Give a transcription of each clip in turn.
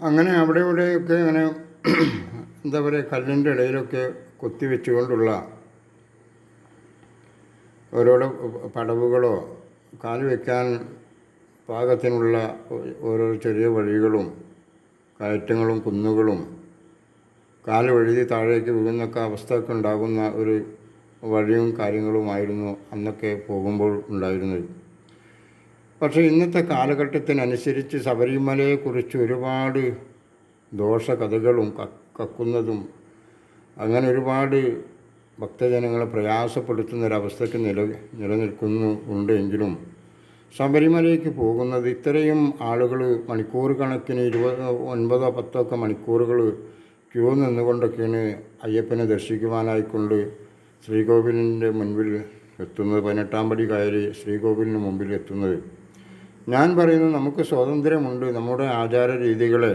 അങ്ങനെ അവിടെ ഇവിടെയൊക്കെ ഇങ്ങനെ എന്താ പറയുക കല്ലിന്റെ ഇടയിലൊക്കെ കൊത്തി വെച്ചുകൊണ്ടുള്ള ഓരോരോ പടവുകളോ കാൽ വയ്ക്കാൻ പാകത്തിനുള്ള ഓരോ ചെറിയ വഴികളും കയറ്റങ്ങളും കുന്നുകളും കാൽ വഴുതി താഴേക്ക് വീഴുന്നൊക്കെ അവസ്ഥയൊക്കെ ഉണ്ടാകുന്ന ഒരു വഴിയും കാര്യങ്ങളുമായിരുന്നു അന്നൊക്കെ പോകുമ്പോൾ ഉണ്ടായിരുന്നത്. പക്ഷേ ഇന്നത്തെ കാലഘട്ടത്തിനനുസരിച്ച് ശബരിമലയെക്കുറിച്ച് ഒരുപാട് ദോഷകഥകളും കക്കുന്നതും അങ്ങനെ ഒരുപാട് ഭക്തജനങ്ങളെ പ്രയാസപ്പെടുത്തുന്ന ഒരവസ്ഥയ്ക്ക് നില നിലനിൽക്കുന്നു ഉണ്ടെങ്കിലും ശബരിമലയ്ക്ക് പോകുന്നത് ഇത്രയും ആളുകൾ മണിക്കൂർ കണക്കിന് ഇരുപത് ഒൻപതോ പത്തോ ഒക്കെ മണിക്കൂറുകൾ ക്യൂ നിന്നുകൊണ്ടൊക്കെയാണ് അയ്യപ്പനെ ദർശിക്കുവാനായിക്കൊണ്ട് ശ്രീകോവിലിന്റെ മുൻപിൽ എത്തുന്നത്. പതിനെട്ടാം പടി കയറി ശ്രീകോവിലിന് മുമ്പിൽ എത്തുന്നത്. ഞാൻ പറയുന്നത് നമുക്ക് സ്വാതന്ത്ര്യമുണ്ട്. നമ്മുടെ ആചാര രീതികളെ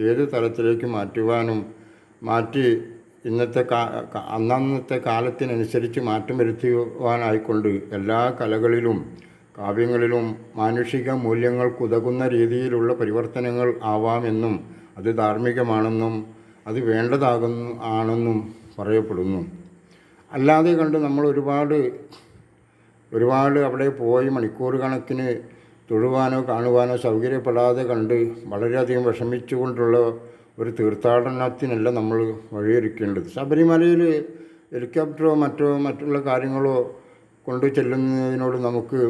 ഏത് തലത്തിലേക്ക് മാറ്റുവാനും മാറ്റി ഇന്നത്തെ കാ അന്നന്നത്തെ കാലത്തിനനുസരിച്ച് മാറ്റം വരുത്തുവാനായിക്കൊണ്ട് എല്ലാ കലകളിലും കാവ്യങ്ങളിലും മാനുഷിക മൂല്യങ്ങൾക്കുതകുന്ന രീതിയിലുള്ള പരിവർത്തനങ്ങൾ ആവാമെന്നും അത് ധാർമ്മികമാണെന്നും അത് വേണ്ടതാകുന്നു ആണെന്നും പറയപ്പെടുന്നു. അല്ലാതെ കണ്ട് നമ്മൾ ഒരുപാട് ഒരുപാട് അവിടെ പോയി മണിക്കൂർ കണക്കിന് തൊഴുവാനോ കാണുവാനോ സൗകര്യപ്പെടാതെ കണ്ട് വളരെയധികം വിഷമിച്ചുകൊണ്ടുള്ള ഒരു തീർത്ഥാടനത്തിനല്ല നമ്മൾ വഴിയൊരുക്കേണ്ടത്. ശബരിമലയിൽ ഹെലികോപ്റ്ററോ മറ്റോ മറ്റുള്ള കാര്യങ്ങളോ കൊണ്ടു ചെല്ലുന്നതിനോട് നമുക്ക്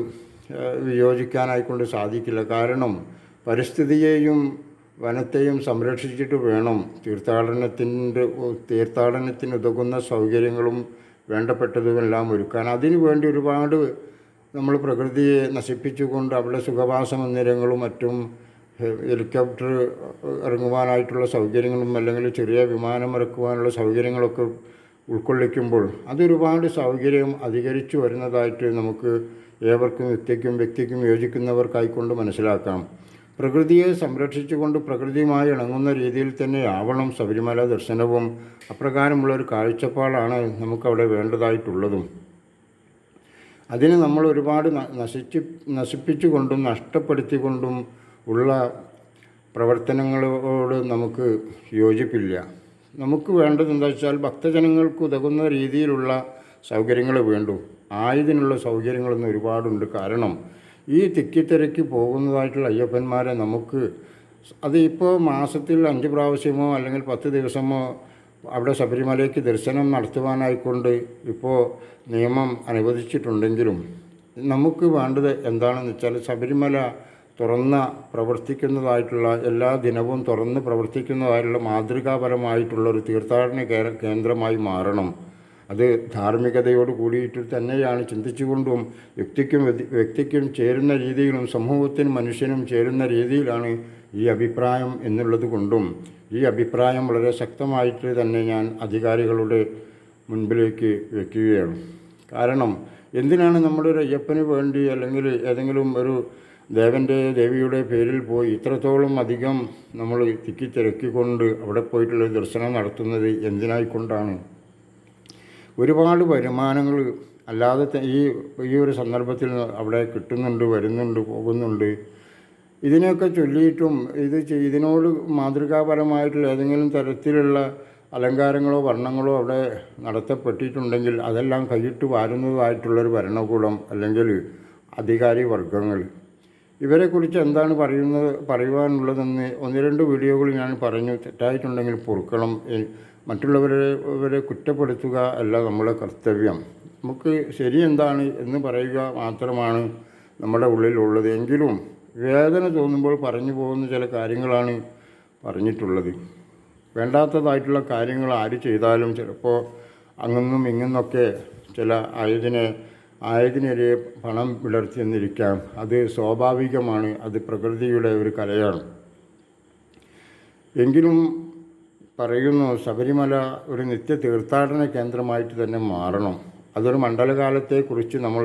വിയോജിക്കാനായിക്കൊണ്ട് സാധിക്കില്ല. കാരണം പരിസ്ഥിതിയെയും വനത്തെയും സംരക്ഷിച്ചിട്ട് വേണം തീർത്ഥാടനത്തിന്റെ തീർത്ഥാടനത്തിന് ഉതകുന്ന സൗകര്യങ്ങളും വേണ്ടപ്പെട്ടതുമെല്ലാം ഒരുക്കാൻ. അതിനു വേണ്ടി ഒരുപാട് നമ്മൾ പ്രകൃതിയെ നശിപ്പിച്ചുകൊണ്ട് അവിടെ സുഖവാസ മന്ദിരങ്ങളും മറ്റും ഹെലികോപ്റ്റർ ഇറങ്ങുവാനായിട്ടുള്ള സൗകര്യങ്ങളും അല്ലെങ്കിൽ ചെറിയ വിമാനം ഇറക്കുവാനുള്ള സൗകര്യങ്ങളൊക്കെ ഉൾക്കൊള്ളിക്കുമ്പോൾ അതൊരുപാട് സൗകര്യം അധികരിച്ചു വരുന്നതായിട്ട് നമുക്ക് ഏവർക്കും വ്യക്തിക്കും വ്യക്തിക്കും യോജിക്കുന്നവർക്കായിക്കൊണ്ട് മനസ്സിലാക്കാം. പ്രകൃതിയെ സംരക്ഷിച്ചുകൊണ്ട് പ്രകൃതിയുമായി ഇണങ്ങുന്ന രീതിയിൽ തന്നെ ആവണം ശബരിമല ദർശനവും അപ്രകാരമുള്ള ഒരു കാഴ്ചപ്പാടാണ് നമുക്കവിടെ വേണ്ടതായിട്ടുള്ളതും. അതിന് നമ്മൾ ഒരുപാട് നശിച്ച് നശിപ്പിച്ചുകൊണ്ടും നഷ്ടപ്പെടുത്തിക്കൊണ്ടും ഉള്ള പ്രവർത്തനങ്ങളോട് നമുക്ക് യോജിപ്പില്ല. നമുക്ക് വേണ്ടത് എന്താ വെച്ചാൽ ഭക്തജനങ്ങൾക്ക് ഉതകുന്ന രീതിയിലുള്ള സൗകര്യങ്ങൾ വേണ്ടു. ആയതിനുള്ള സൗകര്യങ്ങളൊന്നും ഒരുപാടുണ്ട്. കാരണം ഈ തിക്കിത്തിരക്കി പോകുന്നതായിട്ടുള്ള അയ്യപ്പന്മാരെ നമുക്ക് അത് ഇപ്പോൾ മാസത്തിൽ അഞ്ച് പ്രാവശ്യമോ അല്ലെങ്കിൽ പത്ത് ദിവസമോ അവിടെ ശബരിമലയ്ക്ക് ദർശനം നടത്തുവാനായിക്കൊണ്ട് ഇപ്പോൾ നിയമം അനുവദിച്ചിട്ടുണ്ടെങ്കിലും നമുക്ക് വേണ്ടത് എന്താണെന്ന് വെച്ചാൽ ശബരിമല തുറന്ന പ്രവർത്തിക്കുന്നതായിട്ടുള്ള എല്ലാ ദിനവും തുറന്ന് പ്രവർത്തിക്കുന്നതായിട്ടുള്ള മാതൃകാപരമായിട്ടുള്ള ഒരു തീർത്ഥാടന കേന്ദ്രമായി മാറണം. അത് ധാർമ്മികതയോട് കൂടിയിട്ട് തന്നെയാണ് ചിന്തിച്ചുകൊണ്ടും വ്യക്തിക്കും വ്യക്തിക്കും ചേരുന്ന രീതിയിലും സമൂഹത്തിനും മനുഷ്യനും ചേരുന്ന രീതിയിലാണ് ഈ അഭിപ്രായം എന്നുള്ളത് കൊണ്ടും ഈ അഭിപ്രായം വളരെ ശക്തമായിട്ട് തന്നെ ഞാൻ അധികാരികളുടെ മുൻപിലേക്ക് വയ്ക്കുകയാണ് കാരണം എന്തിനാണ് നമ്മളൊരു അയ്യപ്പന് വേണ്ടി അല്ലെങ്കിൽ ഏതെങ്കിലും ഒരു ദേവന്റെ ദേവിയുടെ പേരിൽ പോയി ഇത്രത്തോളം അധികം നമ്മൾ തിക്കി തിരക്കിക്കൊണ്ട് അവിടെ പോയിട്ടുള്ള ദർശനം നടത്തുന്നത് എന്തിനായിക്കൊണ്ടാണ്? ഒരുപാട് വരുമാനങ്ങൾ അല്ലാതെ ഈ ഈ ഒരു സന്ദർഭത്തിൽ അവിടെ കിട്ടുന്നുണ്ട് വരുന്നുണ്ട് പോകുന്നുണ്ട്. ഇതിനെയൊക്കെ ചൊല്ലിയിട്ടും ഇത് ഇതിനോട് മാതൃകാപരമായിട്ടുള്ള ഏതെങ്കിലും തരത്തിലുള്ള അലങ്കാരങ്ങളോ വർണങ്ങളോ അവിടെ നടത്തപ്പെട്ടിട്ടുണ്ടെങ്കിൽ അതെല്ലാം കൈയിട്ട് വാരുന്നതായിട്ടുള്ളൊരു ഭരണകൂടം അല്ലെങ്കിൽ അധികാരി വർഗങ്ങൾ ഇവരെക്കുറിച്ച് എന്താണ് പറയുന്നത് പറയുവാനുള്ളതെന്ന് ഒന്ന് രണ്ട് വീഡിയോകൾ ഞാൻ പറഞ്ഞു തെറ്റായിട്ടുണ്ടെങ്കിൽ പൊറുക്കണം. മറ്റുള്ളവരെ ഇവരെ കുറ്റപ്പെടുത്തുക അല്ല നമ്മുടെ കർത്തവ്യം. നമുക്ക് ശരി എന്താണ് എന്ന് പറയുക മാത്രമാണ് നമ്മുടെ ഉള്ളിലുള്ളത്. എങ്കിലും വേദന തോന്നുമ്പോൾ പറഞ്ഞു പോകുന്ന ചില കാര്യങ്ങളാണ് പറഞ്ഞിട്ടുള്ളത്. വേണ്ടാത്തതായിട്ടുള്ള കാര്യങ്ങൾ ആര് ചെയ്താലും ചിലപ്പോൾ അങ്ങുന്നും ഇങ്ങുന്നൊക്കെ ചില ആയതിനെ ആയതിനെതിരെ പണം വിളർത്തി എന്നിരിക്കാം അത് സ്വാഭാവികമാണ്. അത് പ്രകൃതിയുടെ ഒരു കലയാണ്. എങ്കിലും പറയുന്നു ശബരിമല ഒരു നിത്യ തീർത്ഥാടന കേന്ദ്രമായിട്ട് തന്നെ മാറണം. അതൊരു മണ്ഡലകാലത്തെക്കുറിച്ച് നമ്മൾ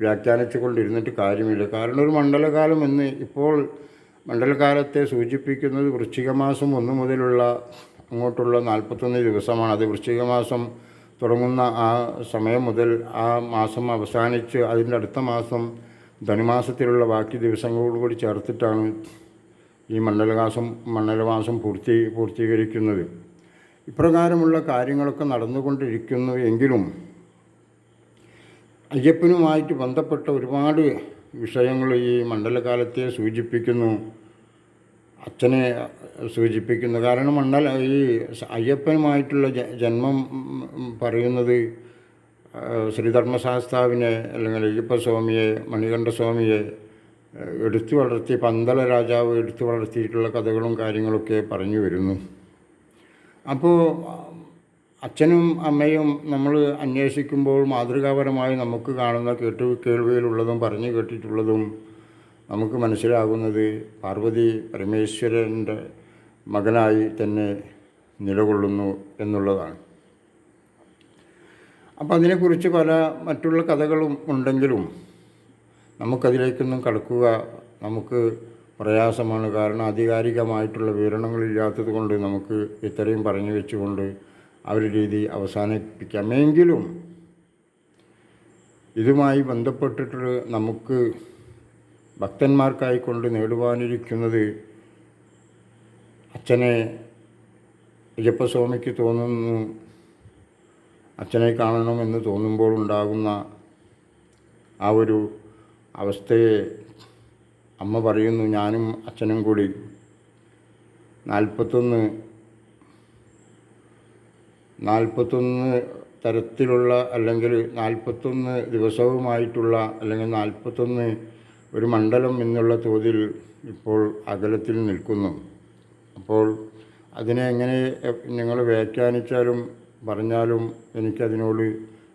വ്യാഖ്യാനിച്ചു കൊണ്ടിരുന്നിട്ട് കാര്യമില്ല. കാരണം ഒരു മണ്ഡലകാലം എന്ന് ഇപ്പോൾ മണ്ഡലകാലത്തെ സൂചിപ്പിക്കുന്നത് വൃശ്ചികമാസം ഒന്ന് മുതലുള്ള അങ്ങോട്ടുള്ള നാൽപ്പത്തൊന്ന് ദിവസമാണ്. അത് വൃശ്ചികമാസം തുടങ്ങുന്ന ആ സമയം മുതൽ ആ മാസം അവസാനിച്ച് അതിന്റെ അടുത്ത മാസം ധനുമാസത്തിലുള്ള ബാക്കി ദിവസങ്ങളോട് കൂടി ചേർത്തിട്ടാണ് ഈ മണ്ഡലകാസം മണ്ഡലവാസം പൂർത്തി പൂർത്തീകരിക്കുന്നത്. ഇപ്രകാരമുള്ള കാര്യങ്ങളൊക്കെ നടന്നുകൊണ്ടിരിക്കുന്നു എങ്കിലും അയ്യപ്പനുമായിട്ട് ബന്ധപ്പെട്ട ഒരുപാട് വിഷയങ്ങൾ ഈ മണ്ഡലകാലത്തെ സൂചിപ്പിക്കുന്നു. അച്ഛനെ സൂചിപ്പിക്കുന്നു. കാരണം മണ്ഡല ഈ അയ്യപ്പനുമായിട്ടുള്ള ജന്മം പറയുന്നത് ശ്രീധർമ്മശാസ്താവിനെ അല്ലെങ്കിൽ അയ്യപ്പസ്വാമിയെ മണികണ്ഠസ്വാമിയെ എടുത്തു വളർത്തി പന്തള രാജാവ് എടുത്തു വളർത്തിയിട്ടുള്ള കഥകളും കാര്യങ്ങളൊക്കെ പറഞ്ഞു വരുന്നു. അപ്പോൾ അച്ഛനും അമ്മയും നമ്മൾ അന്വേഷിക്കുമ്പോൾ മാതൃകാപരമായി നമുക്ക് കാണുന്ന കേട്ടു കേൾവിയിലുള്ളതും പറഞ്ഞു കേട്ടിട്ടുള്ളതും നമുക്ക് മനസ്സിലാകുന്നത് പാർവതി പരമേശ്വരന്റെ മകനായി തന്നെ നിലകൊള്ളുന്നു എന്നുള്ളതാണ്. അപ്പം അതിനെക്കുറിച്ച് പല മറ്റുള്ള കഥകളും ഉണ്ടെങ്കിലും നമുക്കതിലേക്കൊന്നും കടക്കുക നമുക്ക് പ്രയാസമാണ്. കാരണം ആധികാരികമായിട്ടുള്ള വിവരണങ്ങളില്ലാത്തത് കൊണ്ട് നമുക്ക് ഇത്രയും പറഞ്ഞു വെച്ചുകൊണ്ട് ആ രീതി അവസാനിപ്പിക്കാമെങ്കിലും ഇതുമായി ബന്ധപ്പെട്ടിട്ട് നമുക്ക് ഭക്തന്മാർക്കായിക്കൊണ്ട് നേടുവാനിരിക്കുന്നത് അച്ഛനെ അയ്യപ്പസ്വാമിക്ക് തോന്നുന്നു അച്ഛനെ കാണണമെന്ന് തോന്നുമ്പോൾ ഉണ്ടാകുന്ന ആ ഒരു അവസ്ഥയെ അമ്മ പറയുന്നു ഞാനും അച്ഛനും കൂടി നാൽപ്പത്തൊന്ന് നാൽപ്പത്തൊന്ന് തരത്തിലുള്ള അല്ലെങ്കിൽ നാൽപ്പത്തൊന്ന് ദിവസവുമായിട്ടുള്ള അല്ലെങ്കിൽ നാൽപ്പത്തൊന്ന് ഒരു മണ്ഡലം എന്നുള്ള തോതിൽ ഇപ്പോൾ അകലത്തിൽ നിൽക്കുന്നു. അപ്പോൾ അതിനെ എങ്ങനെ നിങ്ങൾ വ്യാഖ്യാനിച്ചാലും പറഞ്ഞാലും എനിക്കതിനോട്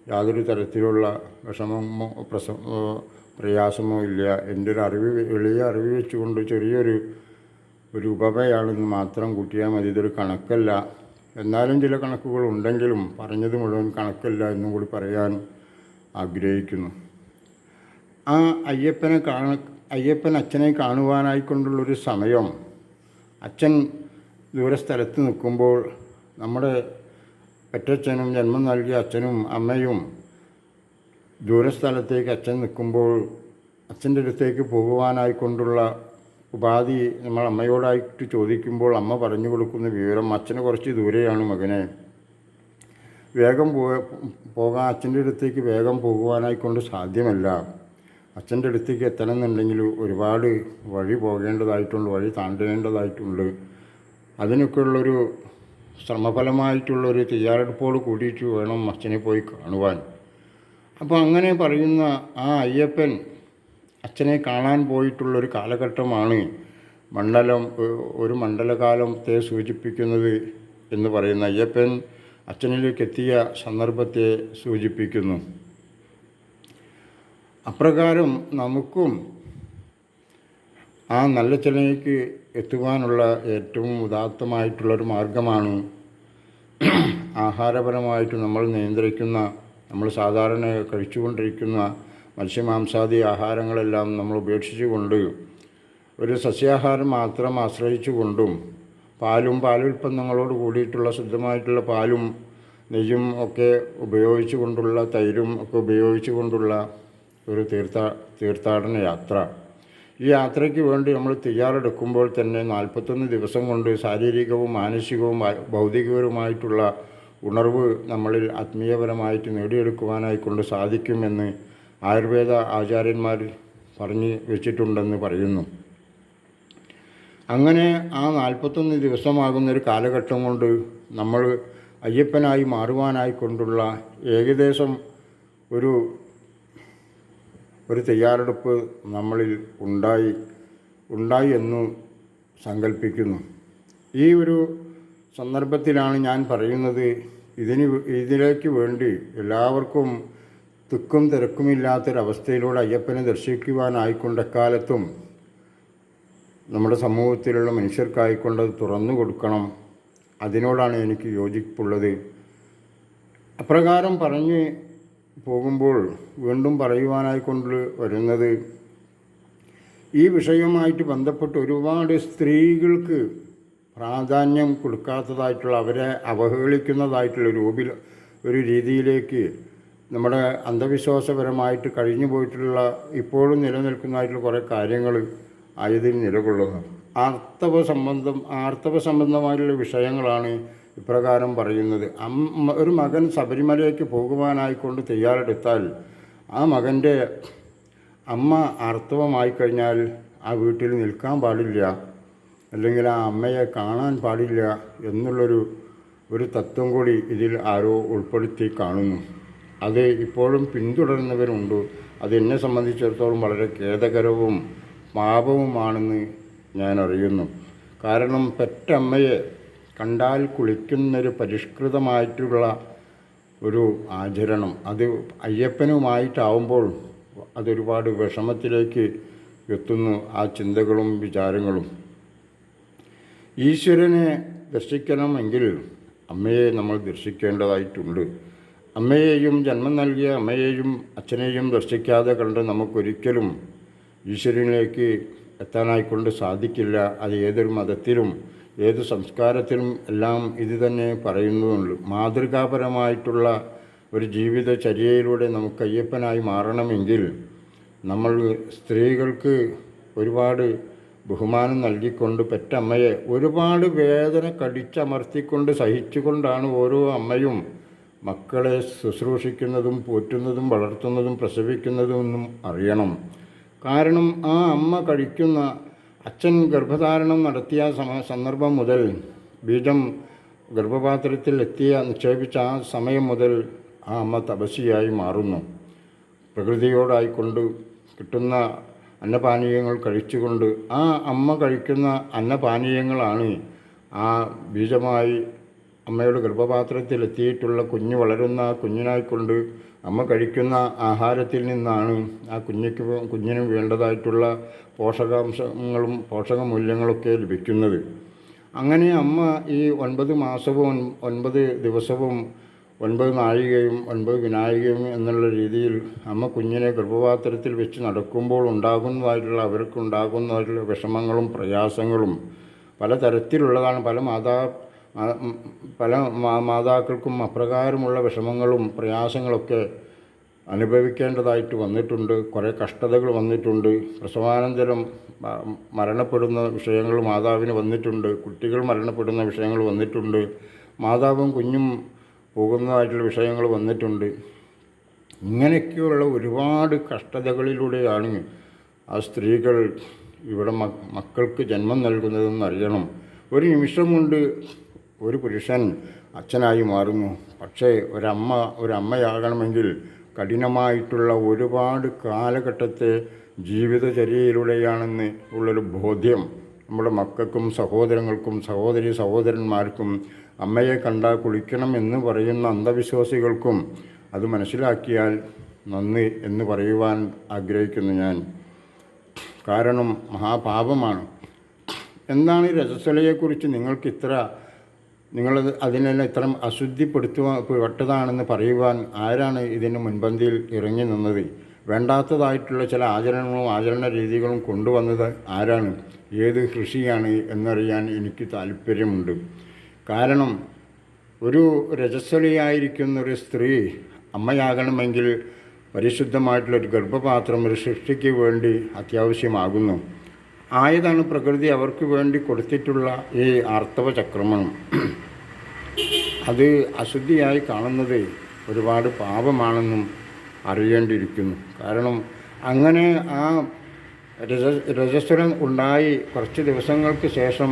യാതൊരു തരത്തിലുള്ള വിഷമമോ പ്രസ പ്രയാസമോ ഇല്ല. എന്റെ ഒരു അറിവ് എളിയ അറിവ് വെച്ചുകൊണ്ട് ചെറിയൊരു ഒരു ഉപമയാണെന്ന് മാത്രം കൂട്ടിയാൽ മതി. ഇതൊരു കണക്കല്ല. എന്നാലും ചില കണക്കുകൾ ഉണ്ടെങ്കിലും പറഞ്ഞത് മുഴുവൻ കണക്കല്ല എന്നും കൂടി പറയാൻ ആഗ്രഹിക്കുന്നു. ആ അയ്യപ്പനെ കാണ അയ്യപ്പൻ അച്ഛനെ കാണുവാനായിക്കൊണ്ടുള്ളൊരു സമയം അച്ഛൻ ദൂരസ്ഥലത്ത് നിൽക്കുമ്പോൾ നമ്മുടെ പെറ്റച്ഛനും ജന്മം നൽകിയ അച്ഛനും അമ്മയും ദൂരസ്ഥലത്തേക്ക് അച്ഛൻ നിൽക്കുമ്പോൾ അച്ഛന്റെ അടുത്തേക്ക് പോകുവാനായിക്കൊണ്ടുള്ള ഉപാധി നമ്മൾ അമ്മയോടായിട്ട് ചോദിക്കുമ്പോൾ അമ്മ പറഞ്ഞു കൊടുക്കുന്ന വിവരം അച്ഛന് കുറച്ച് ദൂരെയാണ് മകനെ. വേഗം പോ പോകാൻ അച്ഛന്റെ അടുത്തേക്ക് വേഗം പോകുവാനായിക്കൊണ്ട് സാധ്യമല്ല. അച്ഛന്റെ അടുത്തേക്ക് എത്തണമെന്നുണ്ടെങ്കിൽ ഒരുപാട് വഴി പോകേണ്ടതായിട്ടുണ്ട് വഴി താണ്ടേണ്ടതായിട്ടുണ്ട്. അതിനൊക്കെയുള്ളൊരു ശ്രമഫലമായിട്ടുള്ളൊരു തയ്യാറെടുപ്പോട് കൂടിയിട്ട് വേണം അച്ഛനെ പോയി കാണുവാൻ. അപ്പോൾ അങ്ങനെ പറയുന്ന ആ അയ്യപ്പൻ അച്ഛനെ കാണാൻ പോയിട്ടുള്ളൊരു കാലഘട്ടമാണ് മണ്ഡലം ഒരു മണ്ഡലകാലത്തെ സൂചിപ്പിക്കുന്നത് എന്ന് പറയുന്ന അയ്യപ്പൻ അച്ഛനിലേക്ക് എത്തിയ സന്ദർഭത്തെ സൂചിപ്പിക്കുന്നു. അപ്രകാരം നമുക്കും ആ നല്ല ചിലയിലേക്ക് എത്തുവാനുള്ള ഏറ്റവും ഉദാത്തമായിട്ടുള്ളൊരു മാർഗമാണ് ആഹാരപരമായിട്ട് നമ്മൾ നിയന്ത്രിക്കുന്ന നമ്മൾ സാധാരണ കഴിച്ചുകൊണ്ടിരിക്കുന്ന മത്സ്യമാംസാദി ആഹാരങ്ങളെല്ലാം നമ്മൾ ഉപേക്ഷിച്ചുകൊണ്ട് ഒരു സസ്യാഹാരം മാത്രം ആശ്രയിച്ചുകൊണ്ടും പാലും പാലുൽപ്പന്നങ്ങളോട് കൂടിയിട്ടുള്ള ശുദ്ധമായിട്ടുള്ള പാലും നെയ്യും ഒക്കെ ഉപയോഗിച്ചു കൊണ്ടുള്ള തൈരും ഒക്കെ ഉപയോഗിച്ചു കൊണ്ടുള്ള ഒരു തീർത്ഥ തീർത്ഥാടന യാത്ര. ഈ യാത്രയ്ക്ക് വേണ്ടി നമ്മൾ തയ്യാറെടുക്കുമ്പോൾ തന്നെ നാൽപ്പത്തൊന്ന് ദിവസം കൊണ്ട് ശാരീരികവും മാനസികവും ഭൗതികപരവുമായിട്ടുള്ള ഉണർവ് നമ്മളിൽ ആത്മീയപരമായിട്ട് നേടിയെടുക്കുവാനായിക്കൊണ്ട് സാധിക്കുമെന്ന് ആയുർവേദ ആചാര്യന്മാർ പറഞ്ഞു വെച്ചിട്ടുണ്ടെന്ന് പറയുന്നു. അങ്ങനെ ആ നാൽപ്പത്തൊന്ന് ദിവസമാകുന്നൊരു കാലഘട്ടം കൊണ്ട് നമ്മൾ അയ്യപ്പനായി മാറുവാനായിക്കൊണ്ടുള്ള ഏകദേശം ഒരു ഒരു തയ്യാറെടുപ്പ് നമ്മളിൽ ഉണ്ടായി ഉണ്ടായി എന്ന് സങ്കല്പിക്കുന്നു ഈ ഒരു സന്ദർഭത്തിലാണ് ഞാൻ പറയുന്നത് ഇതിന് ഇതിലേക്ക് വേണ്ടി എല്ലാവർക്കും തിക്കും തിരക്കുമില്ലാത്തൊരവസ്ഥയിലൂടെ അയ്യപ്പനെ ദർശിക്കുവാനായിക്കൊണ്ട കാലത്തും നമ്മുടെ സമൂഹത്തിലുള്ള മനുഷ്യർക്കായിക്കൊണ്ട് അത് തുറന്നു കൊടുക്കണം. അതിനോടാണ് എനിക്ക് യോജിപ്പുള്ളത്. അപ്രകാരം പറഞ്ഞ് പോകുമ്പോൾ വീണ്ടും പറയുവാനായിക്കൊണ്ട് വരുന്നത് ഈ വിഷയവുമായിട്ട് ബന്ധപ്പെട്ട് ഒരുപാട് സ്ത്രീകൾക്ക് പ്രാധാന്യം കൊടുക്കാത്തതായിട്ടുള്ള അവരെ അവഹേളിക്കുന്നതായിട്ടുള്ള രൂപിൽ ഒരു രീതിയിലേക്ക് നമ്മുടെ അന്ധവിശ്വാസപരമായിട്ട് കഴിഞ്ഞു പോയിട്ടുള്ള ഇപ്പോഴും നിലനിൽക്കുന്നതായിട്ടുള്ള കുറേ കാര്യങ്ങൾ ആയതിൽ നിലകൊള്ളുന്നു. ആർത്തവ സംബന്ധം ആർത്തവ സംബന്ധമായിട്ടുള്ള വിഷയങ്ങളാണ് ഇപ്രകാരം പറയുന്നത്. ഒരു മകൻ ശബരിമലയ്ക്ക് പോകുവാനായിക്കൊണ്ട് തയ്യാറെടുത്താൽ ആ മകന്റെ അമ്മ ആർത്തവമായി കഴിഞ്ഞാൽ ആ വീട്ടിൽ നിൽക്കാൻ പാടില്ല അല്ലെങ്കിൽ ആ അമ്മയെ കാണാൻ പാടില്ല എന്നുള്ളൊരു ഒരു തത്വം കൂടി ഇതിൽ ആരോ ഉൾപ്പെടുത്തി കാണുന്നു. അത് ഇപ്പോഴും പിന്തുടരുന്നവരുണ്ട്. അതെന്നെ സംബന്ധിച്ചിടത്തോളം വളരെ ഖേദകരവും പാപവുമാണെന്ന് ഞാൻ അറിയുന്നു കാരണം പെറ്റമ്മയെ കണ്ടാൽ കുളിക്കുന്നൊരു പരിഷ്കൃതമായിട്ടുള്ള ഒരു ആചരണം. അത് അയ്യപ്പനുമായിട്ടാവുമ്പോൾ അതൊരുപാട് വിഷമത്തിലേക്ക് എത്തുന്നു ആ ചിന്തകളും വിചാരങ്ങളും. ഈശ്വരനെ ദർശിക്കണമെങ്കിൽ അമ്മയെ നമ്മൾ ദർശിക്കേണ്ടതായിട്ടുണ്ട്. അമ്മയെയും ജന്മം നൽകിയ അമ്മയെയും അച്ഛനെയും ദർശിക്കാതെ കണ്ട് നമുക്കൊരിക്കലും ഈശ്വരനിലേക്ക് എത്താനായിക്കൊണ്ട് സാധിക്കില്ല. അത് ഏതൊരു മതത്തിലും ഏത് സംസ്കാരത്തിലും എല്ലാം ഇത് തന്നെ പറയുന്നതുണ്ട്. മാതൃകാപരമായിട്ടുള്ള ഒരു ജീവിതചര്യയിലൂടെ നമുക്ക് അയ്യപ്പനായി മാറണമെങ്കിൽ നമ്മൾ സ്ത്രീകൾക്ക് ഒരുപാട് ബഹുമാനം നൽകിക്കൊണ്ട് പെറ്റമ്മയെ ഒരുപാട് വേദന കടിച്ചമർത്തിക്കൊണ്ട് സഹിച്ചുകൊണ്ടാണ് ഓരോ അമ്മയും മക്കളെ ശുശ്രൂഷിക്കുന്നതും പോറ്റുന്നതും വളർത്തുന്നതും പ്രസവിക്കുന്നതും ഒന്നും അറിയണം. കാരണം ആ അമ്മ കഴിക്കുന്ന അച്ഛൻ ഗർഭധാരണം നടത്തിയ സന്ദർഭം മുതൽ ബീജം ഗർഭപാത്രത്തിൽ എത്തിയ നിക്ഷേപിച്ച ആ സമയം മുതൽ ആ അമ്മ തപസ്യായി മാറുന്നു. പ്രകൃതിയോടായിക്കൊണ്ട് കിട്ടുന്ന അന്നപാനീയങ്ങൾ കഴിച്ചുകൊണ്ട് ആ അമ്മ കഴിക്കുന്ന അന്നപാനീയങ്ങളാണ് ആ ബീജമായി അമ്മയുടെ ഗർഭപാത്രത്തിലെത്തിയിട്ടുള്ള കുഞ്ഞ് വളരുന്ന ആ കുഞ്ഞിനായിക്കൊണ്ട് അമ്മ കഴിക്കുന്ന ആഹാരത്തിൽ നിന്നാണ് ആ കുഞ്ഞിക്ക് കുഞ്ഞിനും വേണ്ടതായിട്ടുള്ള പോഷകാംശങ്ങളും പോഷകമൂല്യങ്ങളൊക്കെ ലഭിക്കുന്നത്. അങ്ങനെ അമ്മ ഈ ഒൻപത് മാസവും ഒൻ- ഒൻപത് ദിവസവും ഒൻപത് നാഴികയും ഒൻപത് വിനായികയും എന്നുള്ള രീതിയിൽ അമ്മ കുഞ്ഞിനെ ഗർഭപാത്രത്തിൽ വെച്ച് നടക്കുമ്പോൾ ഉണ്ടാകുന്നതായിട്ടുള്ള അവർക്കുണ്ടാകുന്നതായിട്ടുള്ള വിഷമങ്ങളും പ്രയാസങ്ങളും പലതരത്തിലുള്ളതാണ്. പല മാതാ പല മാതാക്കൾക്കും അപ്രകാരമുള്ള വിഷമങ്ങളും പ്രയാസങ്ങളൊക്കെ അനുഭവിക്കേണ്ടതായിട്ട് വന്നിട്ടുണ്ട്. കുറേ കഷ്ടതകൾ വന്നിട്ടുണ്ട്. പ്രസവാനന്തരം മരണപ്പെടുന്ന വിഷയങ്ങൾ മാതാവിന് വന്നിട്ടുണ്ട്. കുട്ടികൾ മരണപ്പെടുന്ന വിഷയങ്ങൾ വന്നിട്ടുണ്ട്. മാതാവും കുഞ്ഞും പോകുന്നതായിട്ടുള്ള വിഷയങ്ങൾ വന്നിട്ടുണ്ട്. ഇങ്ങനെയൊക്കെയുള്ള ഒരുപാട് കഷ്ടതകളിലൂടെയാണ് ആ സ്ത്രീകൾ ഇവിടെ മക്കൾക്ക് ജന്മം നൽകുന്നതെന്ന് അറിയണം. ഒരു നിമിഷം കൊണ്ട് ഒരു പുരുഷൻ അച്ഛനായി മാറുന്നു. പക്ഷേ ഒരമ്മ ഒരമ്മയാകണമെങ്കിൽ കഠിനമായിട്ടുള്ള ഒരുപാട് കാലഘട്ടത്തെ ജീവിതചര്യയിലൂടെയാണെന്ന് ഉള്ളൊരു ബോധ്യം നമ്മുടെ മക്കൾക്കും സഹോദരങ്ങൾക്കും സഹോദരി സഹോദരന്മാർക്കും അമ്മയെ കണ്ടാൽ കുളിക്കണം എന്ന് പറയുന്ന അന്ധവിശ്വാസികൾക്കും അത് മനസ്സിലാക്കിയാൽ നന്ദി എന്ന് പറയുവാൻ ആഗ്രഹിക്കുന്നു ഞാൻ. കാരണം മഹാപാപമാണ്. എന്താണ് ഈ രജസ്വലയെക്കുറിച്ച് നിങ്ങൾക്ക് ഇത്ര നിങ്ങളത് അതിനെല്ലാം ഇത്ര അശുദ്ധിപ്പെടുത്തുവാൻ പെട്ടതാണെന്ന് പറയുവാൻ ആരാണ് ഇതിന് മുൻപന്തിയിൽ ഇറങ്ങി നിന്നത്? വേണ്ടാത്തതായിട്ടുള്ള ചില ആചരണങ്ങളും ആചരണ രീതികളും കൊണ്ടുവന്നത് ആരാണ്? ഏത് കൃഷിയാണ് എന്നറിയാൻ എനിക്ക് താല്പര്യമുണ്ട്. കാരണം ഒരു രജസ്വലിയായിരിക്കുന്ന ഒരു സ്ത്രീ അമ്മയാകണമെങ്കിൽ പരിശുദ്ധമായിട്ടുള്ള ഒരു ഗർഭപാത്രം ഒരു സൃഷ്ടിക്ക് വേണ്ടി അത്യാവശ്യമാകുന്നു. ആയതാണ് പ്രകൃതി അവർക്ക് വേണ്ടി കൊടുത്തിട്ടുള്ള ഈ ആർത്തവ ചക്രമണം അത് അശുദ്ധിയായി കാണുന്നത് ഒരുപാട് പാപമാണെന്നും അറിയേണ്ടിയിരിക്കുന്നു. കാരണം അങ്ങനെ ആ രജ രജസ്വരം ഉണ്ടായി കുറച്ച് ദിവസങ്ങൾക്ക് ശേഷം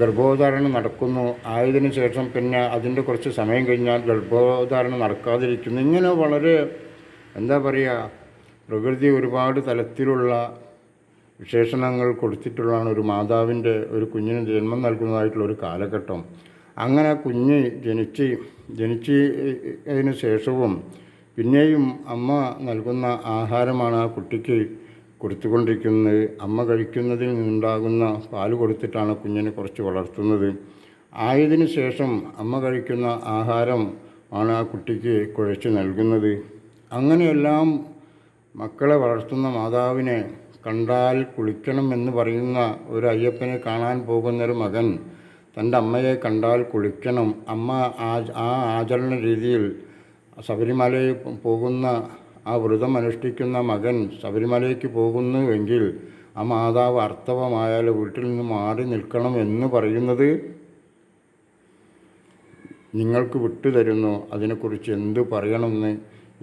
ഗർഭോധാരണം നടക്കുന്നു. ആയതിനു ശേഷം പിന്നെ അതിന്റെ കുറച്ച് സമയം കഴിഞ്ഞാൽ ഗർഭോധാരണം നടക്കാതിരിക്കുന്നു. ഇങ്ങനെ വളരെ എന്താ പറയുക പ്രകൃതി ഒരുപാട് തലത്തിലുള്ള വിശേഷണങ്ങൾ കൊടുത്തിട്ടുള്ളതാണ് ഒരു മാതാവിന്റെ ഒരു കുഞ്ഞിന് ജന്മം നൽകുന്നതായിട്ടുള്ള ഒരു കാലഘട്ടം. അങ്ങനെ കുഞ്ഞ് ജനിച്ച് ജനിച്ചതിന് ശേഷവും പിന്നെയും അമ്മ നൽകുന്ന ആഹാരമാണ് ആ കുട്ടിക്ക് കൊടുത്തുകൊണ്ടിരിക്കുന്നത്. അമ്മ കഴിക്കുന്നതിൽ നിന്നുണ്ടാകുന്ന പാൽ കൊടുത്തിട്ടാണ് കുഞ്ഞിനെ കുറച്ച് വളർത്തുന്നത്. ആയതിനു ശേഷം അമ്മ കഴിക്കുന്ന ആഹാരം ആണ് ആ കുട്ടിക്ക് കുഴച്ച് നൽകുന്നത്. അങ്ങനെയെല്ലാം മക്കളെ വളർത്തുന്ന മാതാവിനെ കണ്ടാൽ കുളിക്കണം എന്ന് പറയുന്ന ഒരു അയ്യപ്പനെ കാണാൻ പോകുന്നൊരു മകൻ തന്റെ അമ്മയെ കണ്ടാൽ കുളിക്കണം. അമ്മ ആ ആചരണ രീതിയിൽ ശബരിമലയിൽ പോകുന്ന ആ വ്രതം അനുഷ്ഠിക്കുന്ന മകൻ ശബരിമലയ്ക്ക് പോകുന്നുവെങ്കിൽ ആ മാതാവ് അർത്ഥവമായാൽ വീട്ടിൽ നിന്ന് മാറി നിൽക്കണം എന്ന് പറയുന്നത് നിങ്ങൾക്ക് വിട്ടുതരുന്നു അതിനെക്കുറിച്ച് എന്ത് പറയണമെന്ന്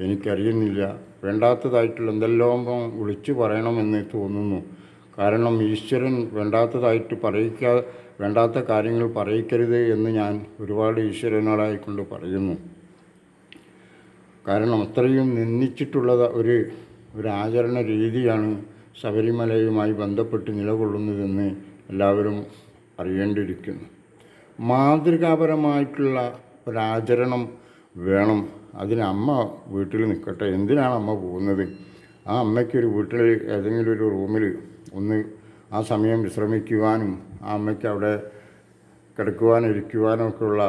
എനിക്കറിയുന്നില്ല. വേണ്ടാത്തതായിട്ടുള്ള എന്തെല്ലാം വിളിച്ചു പറയണമെന്ന് തോന്നുന്നു. കാരണം ഈശ്വരൻ വേണ്ടാത്തതായിട്ട് പറയിക്കാ വേണ്ടാത്ത കാര്യങ്ങൾ പറയിക്കരുത് എന്ന് ഞാൻ ഒരുപാട് ഈശ്വരനോടായിക്കൊണ്ട് പറയുന്നു. കാരണം അത്രയും നിന്ദിച്ചിട്ടുള്ള ഒരു ഒരു ആചരണ രീതിയാണ് ശബരിമലയുമായി ബന്ധപ്പെട്ട് നിലകൊള്ളുന്നതെന്ന് എല്ലാവരും അറിയേണ്ടിയിരിക്കുന്നു. മാതൃകാപരമായിട്ടുള്ള ഒരാചരണം വേണം. അതിന് അമ്മ വീട്ടിൽ നിൽക്കട്ടെ. എന്തിനാണ് അമ്മ പോകുന്നത്? ആ അമ്മയ്ക്കൊരു വീട്ടിൽ ഏതെങ്കിലും ഒരു റൂമിൽ ഒന്ന് ആ സമയം വിശ്രമിക്കുവാനും ആ അമ്മയ്ക്ക് അവിടെ കിടക്കുവാനും ഇരിക്കുവാനും ഒക്കെയുള്ള